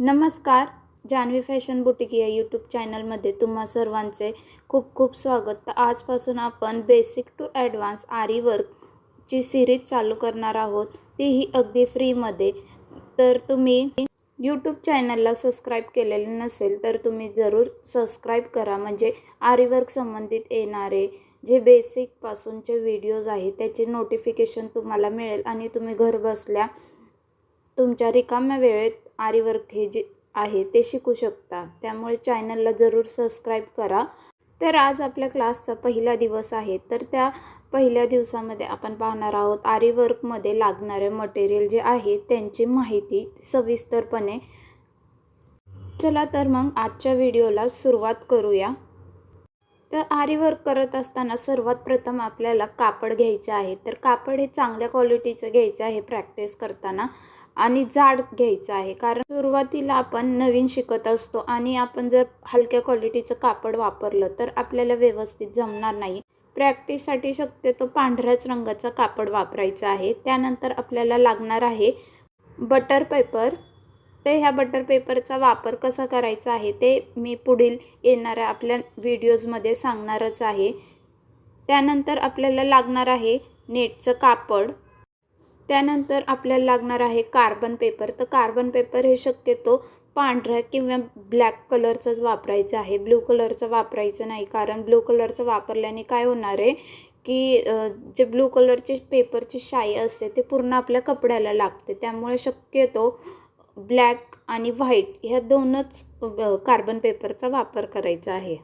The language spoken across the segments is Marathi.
नमस्कार जान्हवी फॅशन बुटीक या यूट्यूब चॅनलमध्ये तुम्हा सर्वांचे खूप खूप स्वागत. तर आजपासून आपण बेसिक टू ॲडव्हान्स आरी वर्कची सिरीज चालू करणार आहोत. तीही अगदी फ्रीमध्ये तर तुम्ही यूट्यूब चॅनलला सबस्क्राईब केलेले नसेल तर तुम्ही जरूर सबस्क्राईब करा. म्हणजे आरीवर्क संबंधित येणारे जे बेसिकपासूनचे व्हिडिओज आहेत त्याचे नोटिफिकेशन तुम्हाला मिळेल. आणि तुम्ही घरबसल्या तुमच्या रिकाम्या वेळेत आरी वर्क हे जे आहे ते शिकू शकता. त्यामुळे चॅनलला जरूर सबस्क्राईब करा. तर आज आपल्या क्लासचा पहिला दिवस आहे. तर त्या पहिल्या दिवसामध्ये आपण पाहणार आहोत आरी वर्कमध्ये लागणारे मटेरियल जे आहे त्यांची माहिती सविस्तरपणे. चला तर मग आजच्या व्हिडिओला सुरुवात करूया. तर आरी वर्क करत असताना सर्वात प्रथम आपल्याला कापड घ्यायचं आहे. तर कापड हे चांगल्या क्वालिटीचं घ्यायचं आहे प्रॅक्टिस करताना. आणि जाड घ्यायचं आहे. कारण सुरुवातीला आपण नवीन शिकत असतो आणि आपण जर हलक्या क्वालिटीचं कापड वापरलं तर आपल्याला व्यवस्थित जमणार नाही. प्रॅक्टिससाठी शक्यतो पांढऱ्याच रंगाचा कापड वापरायचा आहे. त्यानंतर आपल्याला लागणार आहे बटर पेपर तर ह्या बटर पेपरचा वापर कसा करायचा आहे ते मी पुढील येणाऱ्या आपल्या व्हिडिओजमध्ये सांगणारच आहे. त्यानंतर आपल्याला लागणार आहे नेटचं कापड. त्यानंतर आपल्याला लागणार आहे कार्बन पेपर तर कार्बन पेपर हे शक्यतो पांढऱ्या किंवा ब्लॅक कलरचंच वापरायचं आहे. ब्ल्यू कलरचं वापरायचं नाही. कारण ब्ल्यू कलरचं वापरल्याने काय होणार आहे की जे ब्लू कलरची पेपरची शाई असते ते पूर्ण आपल्या कपड्याला लागते. त्यामुळे शक्यतो ब्लॅक आणि व्हाईट ह्या दोनच कार्बन पेपरचा वापर करायचा आहे.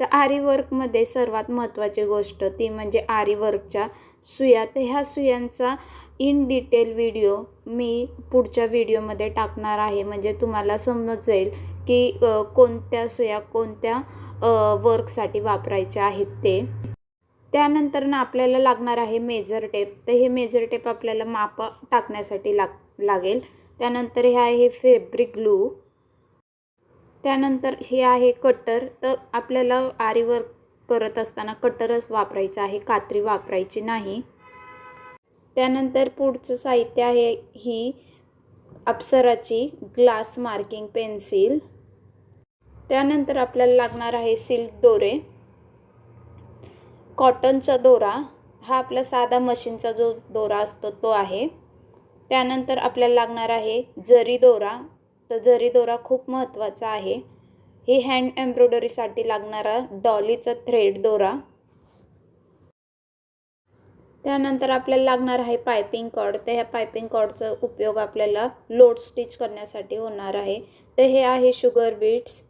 तर आरी वर्कमध्ये सर्वात महत्त्वाची गोष्ट ती म्हणजे आरी वर्कच्या सुया. तर ह्या सुयांचा इन डिटेल व्हिडिओ मी पुढच्या व्हिडिओमध्ये टाकणार आहे. म्हणजे तुम्हाला समजत जाईल की कोणत्या सुया कोणत्या वर्कसाठी वापरायच्या आहेत ते. त्यानंतर ना आपल्याला लागणार आहे मेजर टेप तर हे मेजर टेप आपल्याला माप टाकण्यासाठी लाग लागेल. त्यानंतर हे आहे फेब्रिक ग्लू त्यानंतर हे आहे कटर. तर आपल्याला आरीवर करत असताना कटरच वापरायचं आहे कात्री वापरायची नाही. त्यानंतर पुढचं साहित्य आहे ही अप्सराची ग्लास मार्किंग पेन्सिल. त्यानंतर आपल्याला लागणार आहे सिल्क दोरे. कॉटनचा दोरा. हा आपला साधा मशीनचा जो दोरा असतो तो आहे. त्यानंतर आपल्याला लागणार आहे जरी दोरा. तर जरी दोरा खूप महत्त्वाचा आहे हे हँड एम्ब्रॉयडरीसाठी लागणारा डॉलीचा थ्रेड दोरा. त्यानंतर आपल्याला लागणार आहे पायपिंग कॉड तर ह्या पायपिंग कॉडचा उपयोग आपल्याला लोड स्टिच करण्यासाठी होणार आहे. तर हे आहे शुगर बीट्स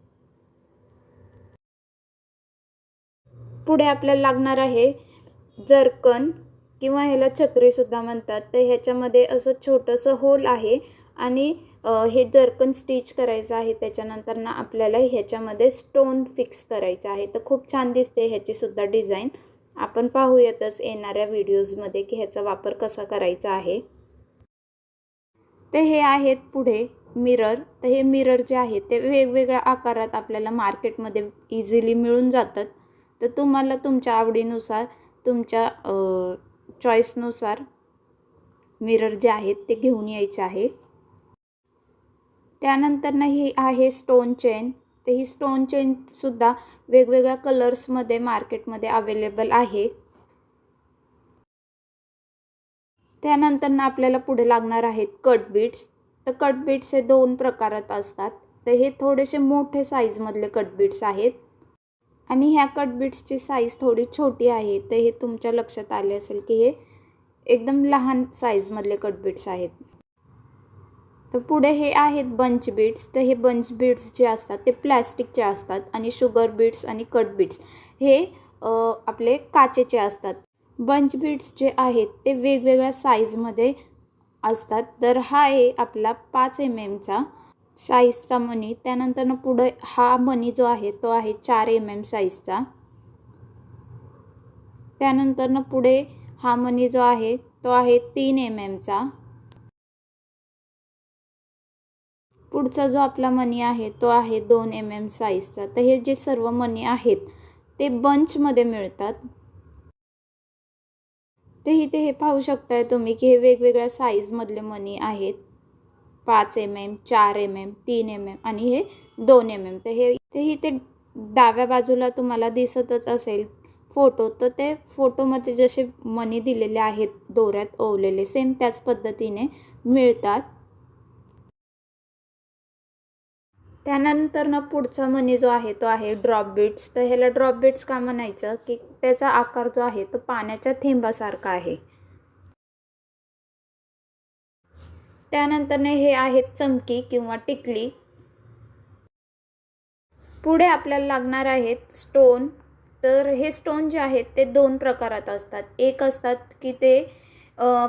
पुढे आपल्याला लागणार आहे जरकन किंवा ह्याला छकरीसुद्धा म्हणतात. तर ह्याच्यामध्ये असं छोटंसं होल आहे आणि हे जर्कन स्टिच करायचं आहे त्याच्यानंतर ना आपल्याला ह्याच्यामध्ये स्टोन फिक्स करायचं आहे. तर खूप छान दिसते ह्याचीसुद्धा डिझाईन. आपण पाहूयातच येणाऱ्या व्हिडिओजमध्ये की ह्याचा वापर कसा करायचा आहे. तर हे आहेत पुढे मिरर. तर हे मिरर जे आहेत ते वेगवेगळ्या आकारात आपल्याला मार्केटमध्ये इझिली मिळून जातात. तर तुम्हाला तुमच्या आवडीनुसार तुमच्या चॉईसनुसार मिरर जे आहेत ते घेऊन यायचे आहे. त्यानंतर ना ही आहे स्टोन चेन तर ही स्टोन चेनसुद्धा वेगवेगळ्या कलर्समध्ये मार्केटमध्ये अवेलेबल आहे. त्यानंतर ना आपल्याला पुढे लागणार आहेत कट बीट्स तर कट बीट्स हे दोन प्रकारात असतात. तर हे थोडेसे मोठे साईजमधले कट बीट्स आहेत. आणि ह्या कट बीट्सची साईज थोडी छोटी आहे. तर हे तुमच्या लक्षात आले असेल की हे एकदम लहान साईजमधले कट बीट्स आहेत. तर पुढे हे आहेत बंच बीट्स तर हे बंच बीट्स जे असतात ते प्लॅस्टिकचे असतात आणि शुगर बीट्स आणि कट बीट्स हे आपले काचेचे असतात. बंच बीट्स जे आहेत ते वेगवेगळ्या साईजमध्ये असतात. तर हा आहे आपला पाच एम एमचा साईजचा मनी त्यानंतर पुढे हा मनी जो आहे तो आहे चार एम एम साईजचा त्यानंतर पुढे हा मनी जो आहे तो आहे तीन एम एमचा पुढचा जो आपला मनी आहे तो आहे दोन एम एम साईजचा तर हे जे सर्व मनी आहेत ते बंचमध्ये मिळतात. ते इथे हे पाहू शकताय तुम्ही की हे वेगवेगळ्या साईजमधले मनी आहेत. पाच एम एम चार एम एम तीन एम एम आणि हे दोन एम एम तर हे तेही ते डाव्या बाजूला तुम्हाला दिसतच असेल फोटो तर ते फोटोमध्ये जसे मनी दिलेले आहेत दोऱ्यात ओवलेले सेम त्याच पद्धतीने मिळतात. त्यानंतर ना पुढचा मनी जो आहे तो आहे ड्रॉप बीट्स तर ह्याला ड्रॉप बीट्स का म्हणायचं? की त्याचा आकार जो आहे तो पाण्याच्या थेंबासारखा आहे. त्यानंतरने हे आहेत चमकी किंवा टिकली. पुढे आपल्याला लागणार आहेत स्टोन तर हे स्टोन जे आहेत ते दोन प्रकारात असतात. एक असतात की ते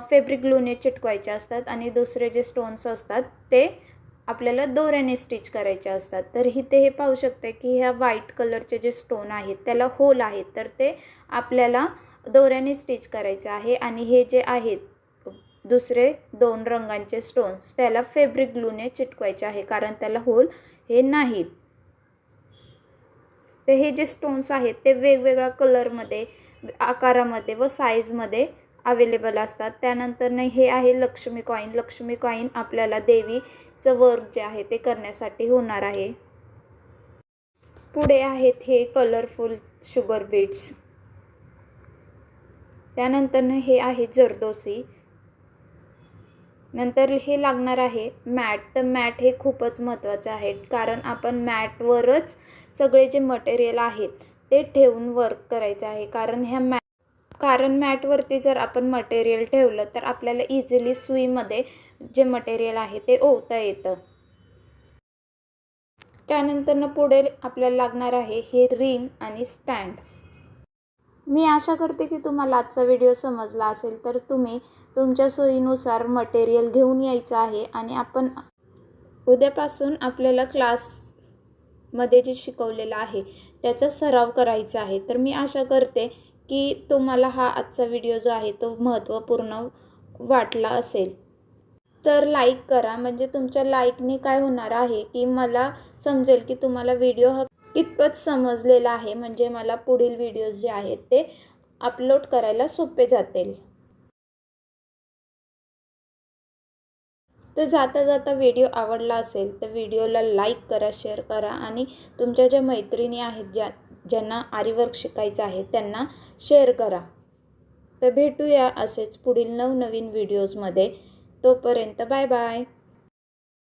फेब्रिक ग्लूने चिटकवायचे असतात आणि दुसरे जे स्टोन्स असतात ते आपल्याला दोऱ्याने स्टिच करायचे असतात. तर इथे हे पाहू शकते की ह्या व्हाईट कलरचे जे स्टोन आहेत त्याला होल आहेत. तर ते आपल्याला दोऱ्याने स्टिच करायचे आहे आणि हे जे आहेत दुसरे दोन रंगांचे स्टोन्स त्याला फेब्रिक ग्लूने चिटकवायचे आहे कारण त्याला होल हे नाहीत. तर हे जे स्टोन्स आहेत ते वेगवेगळ्या कलरमध्ये आकारामध्ये व साईजमध्ये अवेलेबल असतात. त्यानंतर हे आहे लक्ष्मी कॉईन लक्ष्मी कॉईन आपल्याला देवी देवीचं वर्क जे आहे ते करण्यासाठी होणार आहे. पुढे आहेत हे कलरफुल शुगर बीट्स त्यानंतर हे आहे जरदोसी. नंतर हे लागणार आहे मॅट. तर मॅट हे खूपच महत्त्वाचे आहे कारण आपण मॅटवरच सगळे जे मटेरियल आहेत ते ठेवून वर्क करायचं आहे कारण ह्या मॅ कारण मॅटवरती जर आपण मटेरियल ठेवलं तर आपल्याला इझिली सुईमध्ये जे मटेरियल आहे ते ओवता येतं. त्यानंतरनं पुढे आपल्याला लागणार आहे हे रिंग आणि स्टँड मी आशा करते की तुम्हाला आजचा व्हिडिओ समजला असेल तर तुम्ही तुमच्या सोयीनुसार मटेरियल घेऊन यायचं आहे आणि आपण उद्यापासून आपल्याला क्लासमध्ये जे शिकवलेलं आहे त्याचा सराव करायचा आहे. तर मी आशा करते की तुम्हाला हा आजचा व्हिडिओ जो आहे तो महत्त्वपूर्ण वाटला असेल. तर लाईक करा. म्हणजे तुमच्या लाईकने काय होणार आहे की मला समजेल की तुम्हाला व्हिडिओ हा कितपत समजलेला आहे. म्हणजे मला पुढील व्हिडिओज जे आहेत ते अपलोड करायला सोपे जातील. तर जाता जाता व्हिडिओ आवडला असेल तर व्हिडिओला लाईक करा शेअर करा आणि तुमच्या ज्या मैत्रिणी आहेत ज्या ज्यांना आरीवर्क शिकायचं आहे त्यांना शेअर करा. तर भेटूया असेच पुढील नवनवीन व्हिडिओजमध्ये तोपर्यंत बाय बाय